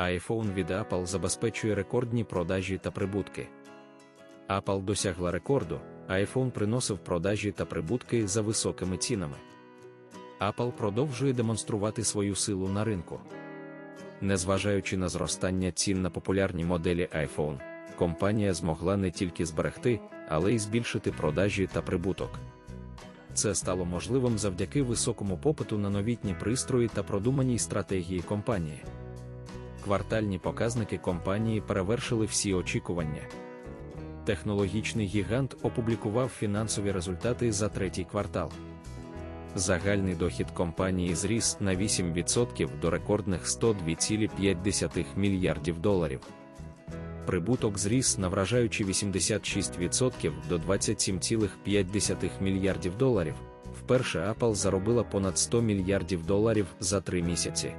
iPhone від Apple забезпечує рекордні продажі та прибутки. Apple досягла рекорду, iPhone приносив продажі та прибутки за високими цінами. Apple продовжує демонструвати свою силу на ринку. Незважаючи на зростання цін на популярні моделі iPhone, компанія змогла не тільки зберегти, але й збільшити продажі та прибуток. Це стало можливим завдяки високому попиту на новітні пристрої та продуманій стратегії компанії. Квартальні показники компанії перевершили всі очікування. Технологічний гігант опублікував фінансові результати за третій квартал. Загальний дохід компанії зріс на 8% до рекордних 102,5 мільярдів доларів. Прибуток зріс на вражаючі 86% до 27,5 мільярдів доларів. Вперше Apple заробила понад 100 мільярдів доларів за три місяці.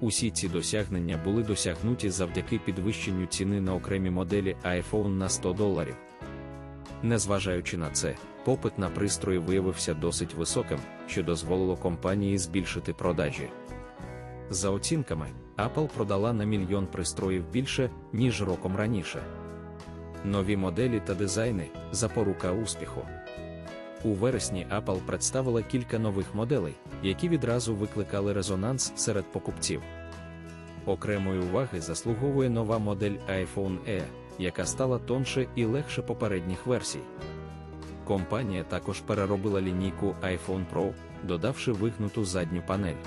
Усі ці досягнення були досягнуті завдяки підвищенню ціни на окремі моделі iPhone на 100 доларів. Незважаючи на це, попит на пристрої виявився досить високим, що дозволило компанії збільшити продажі. За оцінками, Apple продала на мільйон пристроїв більше, ніж роком раніше. Нові моделі та дизайни запорука успіху. У вересні Apple представила кілька нових моделей, які відразу викликали резонанс серед покупців. Окремої уваги заслуговує нова модель iPhone E, яка стала тонше і легше попередніх версій. Компанія також переробила лінійку iPhone Pro, додавши вигнуту задню панель.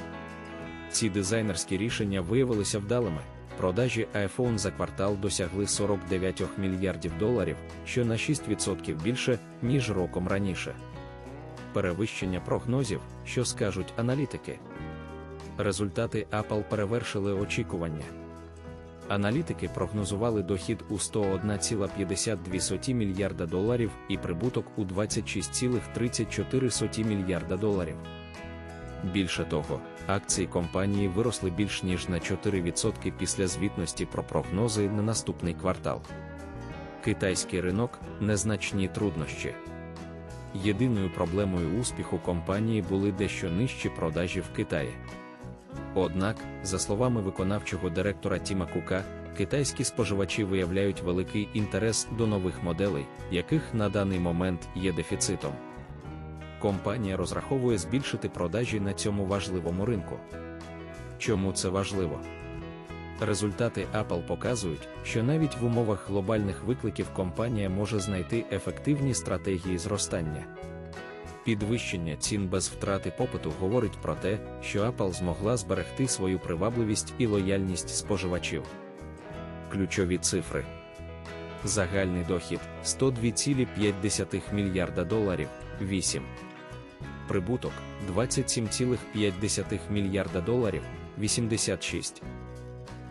Ці дизайнерські рішення виявилися вдалими. Продажі iPhone за квартал досягли 49 мільярдів доларів, що на 6% більше, ніж роком раніше. Перевищення прогнозів, що скажуть аналітики. Результати Apple перевершили очікування. Аналітики прогнозували дохід у 101,52 мільярда доларів і прибуток у 26,34 мільярда доларів. Більше того, акції компанії виросли більш ніж на 4% після звітності про прогнози на наступний квартал. Китайський ринок незначні труднощі. Єдиною проблемою успіху компанії були дещо нижчі продажі в Китаї. Однак, за словами виконавчого директора Тіма Кука, китайські споживачі виявляють великий інтерес до нових моделей, яких на даний момент є дефіцитом. Компанія розраховує збільшити продажі на цьому важливому ринку. Чому це важливо? Результати Apple показують, що навіть в умовах глобальних викликів компанія може знайти ефективні стратегії зростання. Підвищення цін без втрати попиту говорить про те, що Apple змогла зберегти свою привабливість і лояльність споживачів. Ключові цифри. Загальний дохід 102,5 мільярда доларів 8. Прибуток 27,5 мільярда доларів 86.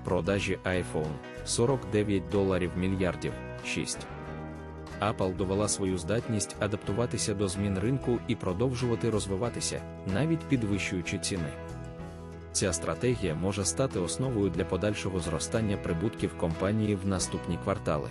Продажі iPhone 49 доларів мільярдів 6. Apple довела свою здатність адаптуватися до змін ринку і продовжувати розвиватися, навіть підвищуючи ціни. Ця стратегія може стати основою для подальшого зростання прибутків компанії в наступні квартали.